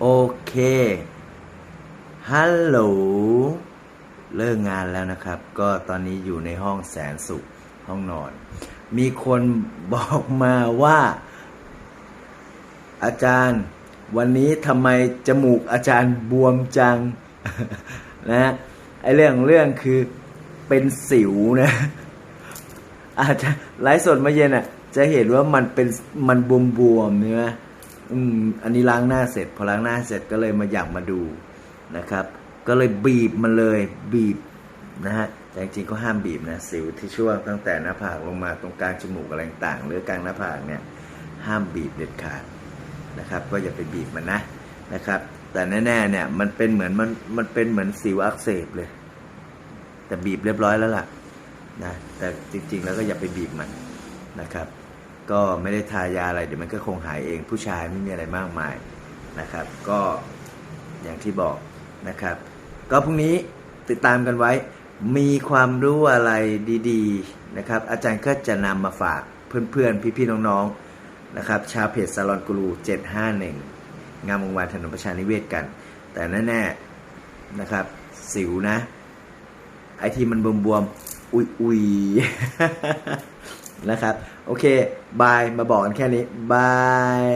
โอเค ฮัลโหล เลิกงานแล้วนะครับ ก็ตอนนี้อยู่ในห้องแสนสุข ห้องนอน มีคนบอกมาว่า อาจารย์ วันนี้ทำไมจมูกอาจารย์บวมจัง นะฮะไอเรื่องเรื่องคือเป็นสิวนะ อาจจะไลฟ์สดมาเย็นอะ จะเห็นว่ามันเป็นมันบวมบวมๆใช่ไหม อืมอันนี้ล้างหน้าเสร็จ พอล้างหน้าเสร็จก็เลยมาอยากมาดูนะครับ ก็เลยบีบมันเลยบีบนะฮะแต่จริงๆก็ห้ามบีบนะสิวที่ช่วงตั้งแต่หน้าผากลงมาตรงกลางจมูกอะไรต่างหรือกลางหน้าผากเนี่ยห้ามบีบเด็ดขาดนะครับ ก็อย่าไปบีบมันนะนะครับ แต่แน่ๆเนี่ยมันเป็นเหมือนมันมันเป็นเหมือนสิวอักเสบเลย แต่บีบเรียบร้อยแล้วล่ะนะแต่จริงๆแล้วก็อย่าไปบีบมันนะครับ ก็ไม่ได้ทายาอะไรเดี๋ยวมันก็คงหายเอง ผู้ชายไม่มีอะไรมากมายนะครับ ก็อย่างที่บอกนะครับ ก็พรุ่งนี้ติดตามกันไว้ มีความรู้อะไรดีๆนะครับ อาจารย์ก็จะนำมาฝากเพื่อนๆ พี่ๆ น้องๆนะครับ ชาวเพจซาลอนกูรู751 งามวงวานถนนประชานิเวศกัน แต่แน่ๆนะครับ สิวนะ ไอที่มันบวมๆ อุยอุย นะครับ โอเคบายมาบอกกันแค่นี้บาย